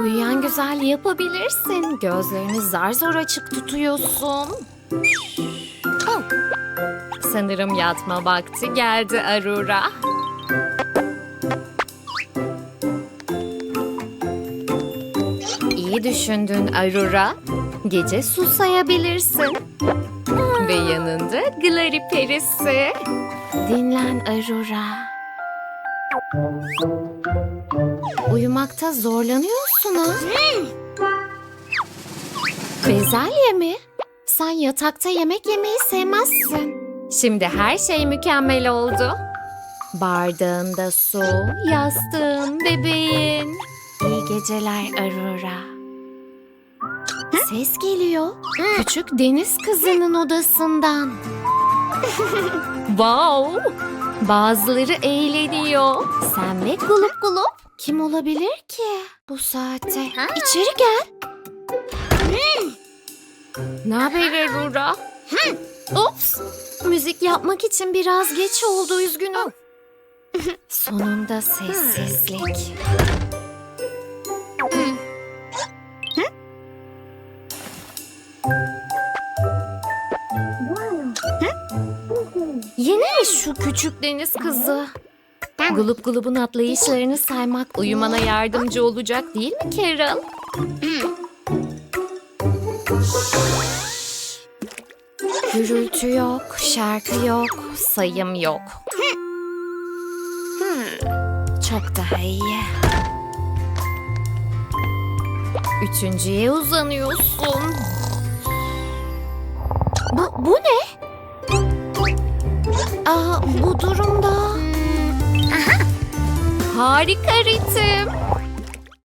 Uyuyan güzel yapabilirsin. Gözlerini zar zor açık tutuyorsun. Oh. Sanırım yatma vakti geldi Arura. İyi düşündün Arura. Gece susayabilirsin. Ve yanında Glari perisi. Dinlen Arura. Uyumakta zorlanıyorsun ha? Bezelye mi? Sen yatakta yemek yemeyi sevmezsin. Şimdi her şey mükemmel oldu. Bardağında su, yastığın, bebeğin. İyi geceler Aurora. Ses geliyor. Küçük deniz kızının odasından. wow! Bazıları eğleniyor. Sen ve gulup gulup. Kim olabilir ki bu saatte? İçeri gel. Ne haber Aurora? Ups. Müzik yapmak için biraz geç oldu üzgünüm. Sonunda sessizlik. Yine mi şu küçük deniz kızı? Gulup gulubun atlayışlarını saymak uyumana yardımcı olacak değil mi Carol? Gürültü yok, şarkı yok, sayım yok. Çok daha iyi. Üçüncüye uzanıyorsun. Bu, bu ne? Harika ritim.